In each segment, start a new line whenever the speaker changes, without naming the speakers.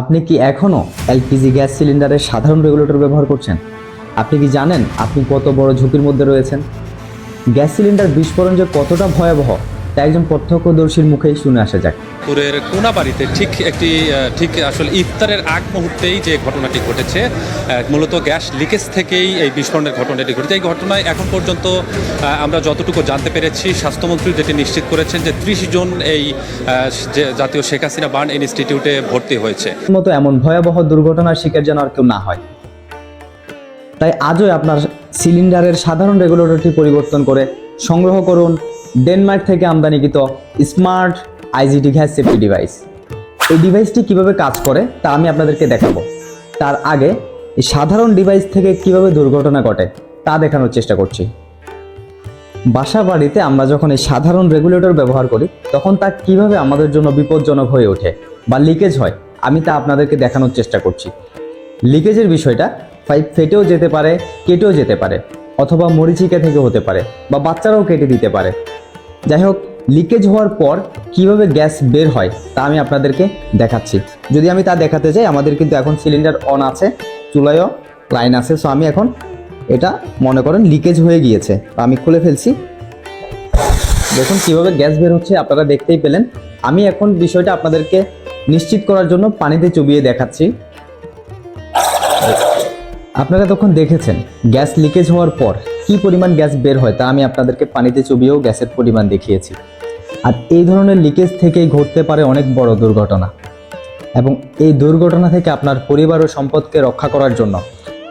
আপনি কি এখনও এলপিজি গ্যাস সিলিন্ডারের সাধারণ রেগুলেটর ব্যবহার করছেন? আপনি কি জানেন আপনি কত বড় ঝুঁকির মধ্যে রয়েছেন? গ্যাস সিলিন্ডার বিস্ফোরণ যে কতটা ভয়াবহ তা একজন প্রত্যক্ষদর্শীর মুখেই শুনে আসা যাক।
পুরের কোনাবাড়িতে ঠিক একটি ঠিক আসলে ইফতারের আগ মুহূর্তেই যে ঘটনাটি ঘটেছে মূলত গ্যাস লিকেজ থেকেই এই বিস্ফোরণের ঘটনাটি ঘটেছে। এই ঘটনায় এখন পর্যন্ত আমরা যতটুকু জানতে পেরেছি স্বাস্থ্যমন্ত্রী যেটি নিশ্চিত করেছেন যে ত্রিশ জন এই জাতীয় শেখ হাসিনা বার্ন ইনস্টিটিউটে ভর্তি হয়েছে।
মতো এমন ভয়াবহ দুর্ঘটনার শিকার যেন আর কেউ না হয়। তাই আজই আপনার সিলিন্ডারের সাধারণ রেগুলেটরটি পরিবর্তন করে সংগ্রহ করুন ডেনমার্ক থেকে আমদানিকৃত smart IGT gas safety device. এই ডিভাইসটি কীভাবে কাজ করে তা আমি আপনাদেরকে দেখাবো। তার আগে সাধারণ ডিভাইস থেকে কীভাবে দুর্ঘটনা ঘটে তা দেখানোর চেষ্টা করছি। বাসা বাড়িতে আমরা যখন এই সাধারণ রেগুলেটর ব্যবহার করি, তখন তা কীভাবে আমাদের জন্য বিপজ্জনক হয়ে ওঠে বা লিকেজ হয়, আমি তা আপনাদেরকে দেখানোর চেষ্টা করছি। লিকেজের বিষয়টা পাইপ ফেটেও যেতে পারে, কেটেও যেতে পারে, অথবা মরিচিকা থেকে হতে পারে বা বাচ্চারাও কেটে দিতে পারে। যাই হোক লিকেজ হওয়ার পর কীভাবে গ্যাস বের হয় তা আমি আপনাদেরকে দেখাচ্ছি। যদি আমি তা দেখাতে চাই আমাদের কিন্তু এখন সিলিন্ডার অন আছে, চুলায়ও লাইন আছে। সো আমি এখন এটা মনে করেন লিকেজ হয়ে গিয়েছে। আমি খুলে ফেলছি। দেখুন কীভাবে গ্যাস বের হচ্ছে, আপনারা দেখতেই পেলেন। আমি এখন বিষয়টা আপনাদেরকে নিশ্চিত করার জন্য পানিতে চুবিয়ে দেখাচ্ছি। আপনারা তখন দেখেছেন, গ্যাস লিকেজ হওয়ার পর কি পরিমাণ গ্যাস বের হয় তা আমি আপনাদেরকে পানিতে চুবিয়েও গ্যাসের পরিমাণ দেখিয়েছি। আর এই ধরনের লিকেজ থেকেই ঘটতে পারে অনেক বড় দুর্ঘটনা। এবং এই দুর্ঘটনা থেকে আপনার পরিবার ও সম্পদকে রক্ষা করার জন্য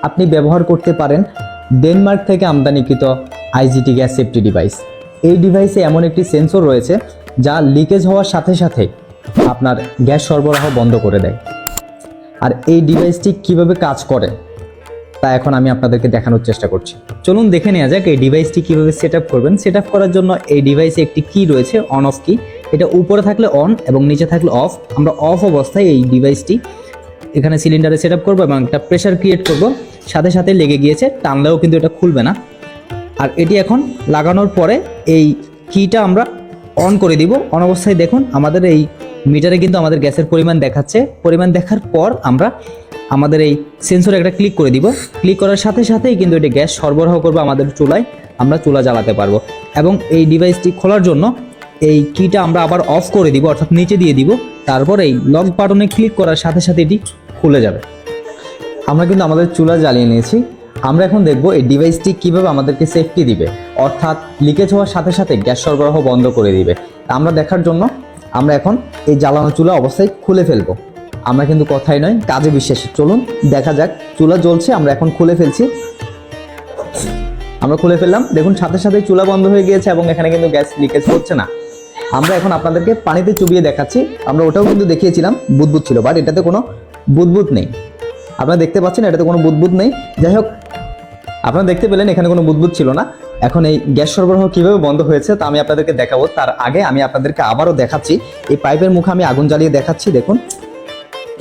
আপনি ব্যবহার করতে পারেন ডেনমার্ক থেকে আমদানিকৃত আইজিটি গ্যাস সেফটি ডিভাইস। এই ডিভাইসে এমন একটি সেন্সর রয়েছে যা লিকেজ হওয়ার সাথে সাথে আপনার গ্যাস সরবরাহ বন্ধ করে দেয়। আর এই ডিভাইসটি কীভাবে কাজ করে তা এখন আমি আপনাদেরকে দেখানোর চেষ্টা করছি। চলুন দেখে নেওয়া যাক এই ডিভাইসটি কীভাবে সেট করবেন। সেট করার জন্য এই ডিভাইসে একটি কি রয়েছে অন অফ কি এটা উপরে থাকলে অন এবং নিচে থাকলে অফ আমরা অফ অবস্থায় এই ডিভাইসটি এখানে সিলিন্ডারে সেট আপ করব এবং একটা প্রেশার ক্রিয়েট করব। সাথে সাথে লেগে গিয়েছে, টানলেও কিন্তু এটা খুলবে না। আর এটি এখন লাগানোর পরে এই কিটা আমরা অন করে দিব। অন অবস্থায় দেখুন, আমাদের এই মিটারে কিন্তু আমাদের গ্যাসের পরিমাণ দেখাচ্ছে। পরিমাণ দেখার পর আমরা আমাদের এই সেন্সরে একটা ক্লিক করে দিব। ক্লিক করার সাথে সাথেই কিন্তু এটি গ্যাস সরবরাহ করবে আমাদের চুলায়। আমরা চুলা জ্বালাতে পারব। এবং এই ডিভাইসটি খোলার জন্য এই কিটা আমরা আবার অফ করে দিব, অর্থাৎ নিচে দিয়ে দিব। তারপর এই লক বাটনে ক্লিক করার সাথে সাথে এটি খুলে যাবে। আমরা কিন্তু আমাদের চুলা জ্বালিয়ে নিয়েছি। আমরা এখন দেখব এই ডিভাইসটি কীভাবে আমাদেরকে সেফটি দিবে। অর্থাৎ লিকেজ হওয়ার সাথে সাথে গ্যাস সরবরাহ বন্ধ করে দিবে। আমরা দেখার জন্য আমরা এখন এই জ্বালানো চুলা অবস্থায় খুলে ফেলব। আমরা কিন্তু কথাই নয়, কাজে বিশ্বাসী। চলুন, দেখা যাক, চুলা জ্বলছে, আমরা এখন খুলে ফেলছি। আমরা খুলে ফেললাম, দেখুন সাথে সাথে চুলা বন্ধ হয়ে গিয়েছে এবং এখানে কিন্তু গ্যাস লিকেজ হচ্ছে না। আমরা এখন আপনাদেরকে পানিতে চুবিয়ে দেখাচ্ছি, আমরা ওটাও কিন্তু দেখিয়েছিলাম, বুদবুদ ছিল বাট এটাতে কোনো বুদবুদ নেই। আপনারা দেখতে পাচ্ছেন, এটাতে কোনো বুদবুদ নেই। যাই হোক, আপনারা দেখতে পেলেন, এখানে কোনো বুদবুদ ছিল না। এখন এই গ্যাস সরবরাহ কীভাবে বন্ধ হয়েছে, তা আমি আপনাদেরকে দেখাবো। তার আগে আমি আপনাদেরকে আবারও দেখাচ্ছি। এই পাইপের মুখে আমি আগুন জ্বালিয়ে দেখাচ্ছি, দেখুন।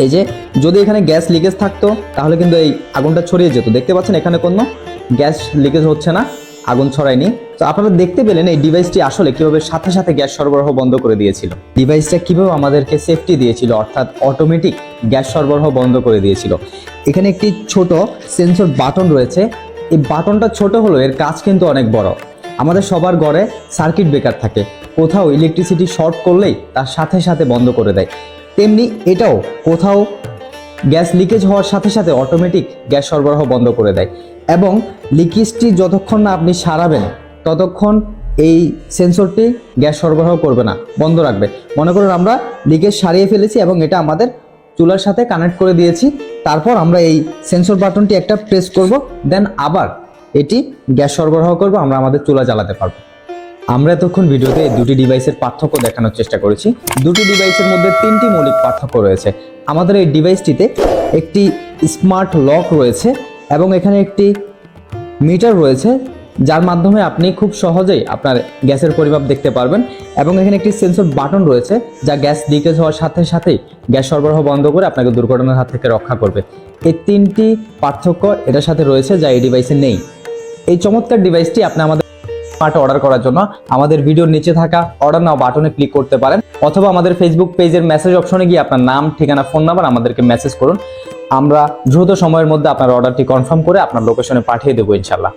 এই যে, যদি এখানে গ্যাস লিকেজ থাকতো, তাহলে কিন্তু এই আগুনটা ছড়িয়ে যেত। দেখতে পাচ্ছেন এখানে কোনো গ্যাস লিকেজ হচ্ছে না, আগুন ছড়ায়নি। তো আপনারা দেখতে পেলেন এই ডিভাইসটি আসলে কীভাবে সাথে সাথে গ্যাস সরবরাহ বন্ধ করে দিয়েছিল। ডিভাইসটা কীভাবে আমাদেরকে সেফটি দিয়েছিল, অর্থাৎ অটোমেটিক গ্যাস সরবরাহ বন্ধ করে দিয়েছিল। এখানে একটি ছোট সেন্সর বাটন রয়েছে। এই বাটনটা ছোট হলো এর কাজ কিন্তু অনেক বড়। আমাদের সবার ঘরে সার্কিট ব্রেকার থাকে। কোথাও ইলেকট্রিসিটি শর্ট করলেই তার সাথে সাথে বন্ধ করে দেয়। তেমনি এটাও কোথাও গ্যাস লিকেজ হওয়ার সাথে সাথে অটোমেটিক গ্যাস সরবরাহ বন্ধ করে দেয় এবং লিকেজটি যতক্ষণ না আপনি সারাবেন, ততক্ষণ এই সেন্সরটি গ্যাস সরবরাহ করবে না, বন্ধ রাখবে। মনে করুন আমরা লিকেজ সারিয়ে ফেলেছি এবং এটা আমাদের চুলার সাথে কানেক্ট করে দিয়েছি। তারপর আমরা এই সেন্সর বাটনটি একটা প্রেস করব দেন আবার এটি গ্যাস সরবরাহ করব, আমরা আমাদের চুলা জ্বালাতে পারব। আমরা এতক্ষণ ভিডিওতে দুটি ডিভাইসের পার্থক্য দেখানোর চেষ্টা করেছি। দুটি ডিভাইসের মধ্যে তিনটি মৌলিক পার্থক্য রয়েছে। আমাদের এই ডিভাইসটিতে একটি স্মার্ট লক রয়েছে এবং এখানে একটি মিটার রয়েছে, যার মাধ্যমে আপনি খুব সহজেই আপনার গ্যাসের পরিমাপ দেখতে পারবেন এবং এখানে একটি সেন্সর বাটন রয়েছে, যা গ্যাস লিকেজ হওয়ার সাথে সাথেই গ্যাস সরবরাহ বন্ধ করে আপনাকে দুর্ঘটনার হাত থেকে রক্ষা করবে। এই তিনটি পার্থক্য এটার সাথে রয়েছে, যা এই ডিভাইসে নেই। এই চমৎকার ডিভাইসটি আপনি আমাদের স্মার্ট অর্ডার করার জন্য আমাদের ভিডিওর নিচে থাকা অর্ডার নাও বাটনে ক্লিক করতে পারেন অথবা আমাদের ফেসবুক পেজের মেসেজ অপশনে গিয়ে আপনার নাম, ঠিকানা ফোন নাম্বার আমাদেরকে মেসেজ করুন। আমরা দ্রুত সময়ের মধ্যে আপনার অর্ডারটি কনফার্ম করে আপনার লোকেশনে পাঠিয়ে দেবো ইনশাল্লাহ